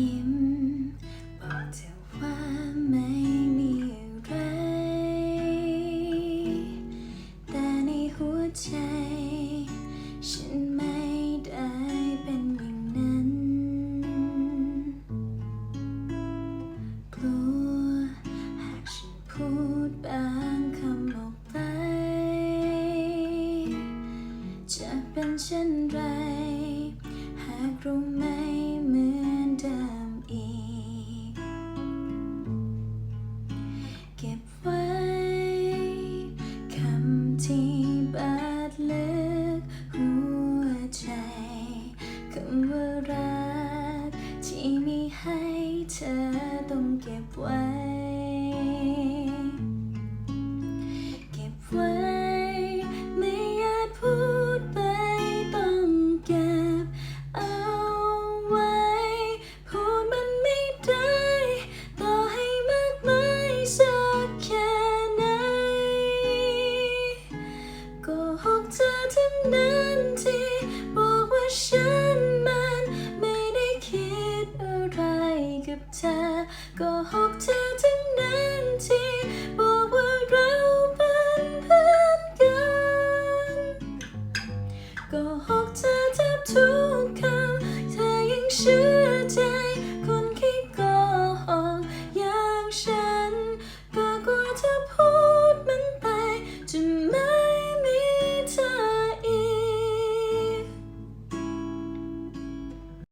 ยิ้ม บอกเธอว่าไม่มีอะไร แต่ในหัวใจ ฉันไม่ได้เป็นอย่างนั้น กลัวหากฉันพูดบางคำออกไป จะเป็นเช่นไร หากเราไหม ให้เธอต้องเก็บไว้ เก็บไว้ ไม่อาจพูดไปต้องเก็บเอาไว้ พูดมันไม่ได้ ต่อให้มากมายสักแค่ไหนก็หกเธอทั้งนั้น ธอก็หกเธอทั้งนั้นที่บอกว่าเราเป็นเพื่อนกันก็หกเธอทับทุกคำเธอยังเชื่อ